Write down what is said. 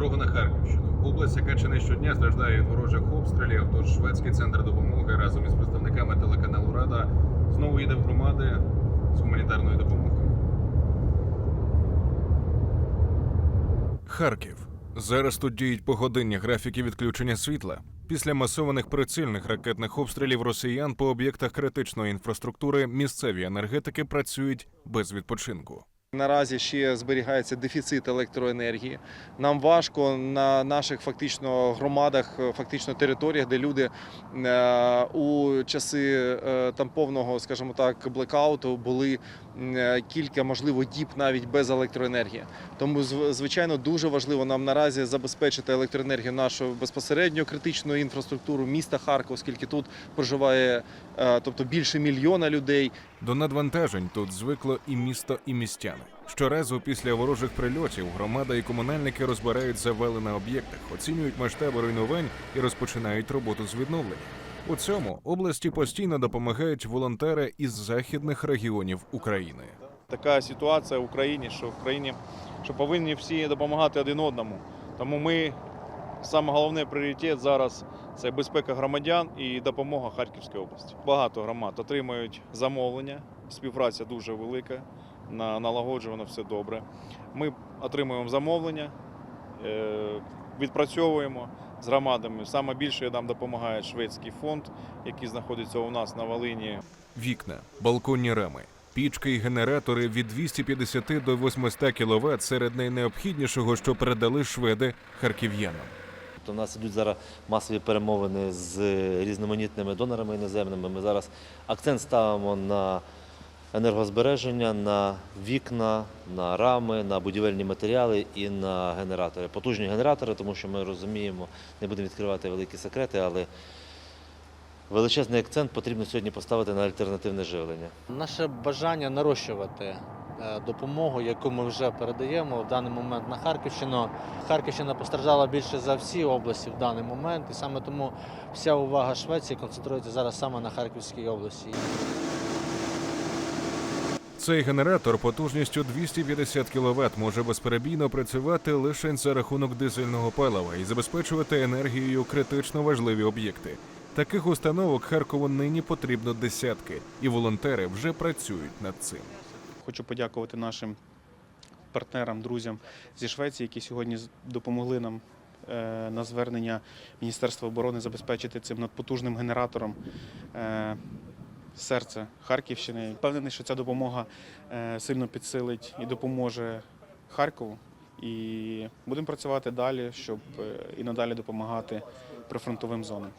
Дорога на Харківщину. Область, яка чи не щодня страждає від ворожих обстрілів. Тож шведський центр допомоги разом із представниками телеканалу Рада знову їде в громади з гуманітарною допомогою. Харків. Зараз тут діють погодинні графіки відключення світла. Після масованих прицільних ракетних обстрілів росіян по об'єктах критичної інфраструктури місцеві енергетики працюють без відпочинку. Наразі ще зберігається дефіцит електроенергії. Нам важко на наших фактично громадах, фактично територіях, де люди е, у часи е, там повного, скажімо так, блекауту були кілька, можливо, діб навіть без електроенергії. Тому звичайно дуже важливо нам наразі забезпечити електроенергію нашу безпосередньо критичну інфраструктуру міста Харкова, оскільки тут проживає е, тобто більше мільйона людей. До надвантажень тут звикло і місто, і містяни. Щоразу після ворожих прильотів громада і комунальники розбирають завали на об'єктах, оцінюють масштаби руйнувань і розпочинають роботу з відновлення. У цьому області постійно допомагають волонтери із західних регіонів України. така ситуація в Україні, що в країні що повинні всі допомагати один одному. Тому ми саме головний пріоритет зараз це безпека громадян і допомога Харківській області. Багато громад отримують замовлення, співпраця дуже велика, на- налагоджувано все добре. Ми отримуємо замовлення, е, відпрацьовуємо з громадами. Саме більше нам допомагає шведський фонд, який знаходиться у нас на Волині. Вікна, балконні рами, пічки і генератори від 250 до 800 кВт серед найнеобхіднішого, що передали шведи харків'янам. У нас ідуть зараз масові перемовини з різноманітними донорами іноземними. Ми зараз акцент ставимо на енергозбереження, на вікна, на рами, на будівельні матеріали і на генератори. Потужні генератори, тому що ми розуміємо, не будемо відкривати великі секрети, але величезний акцент потрібно сьогодні поставити на альтернативне живлення. Наше бажання нарощувати е, допомогу, яку ми вже передаємо в даний момент на Харківщину. Харківщина постраждала більше за всі області в даний момент, і саме тому вся увага Швеції концентрується зараз саме на Харківській області. Цей генератор потужністю 250 кВт може безперебійно працювати лише за рахунок дизельного палива і забезпечувати енергією критично важливі об'єкти. Таких установок Харкову нині потрібно десятки, і волонтери вже працюють над цим. Хочу подякувати нашим партнерам, друзям зі Швеції, які сьогодні допомогли нам е, на звернення Міністерства оборони забезпечити цим надпотужним генератором е, серце Харківщини. Впевнений, що ця допомога е, сильно підсилить і допоможе Харкову. І будемо працювати далі, щоб е, і надалі допомагати прифронтовим зонам.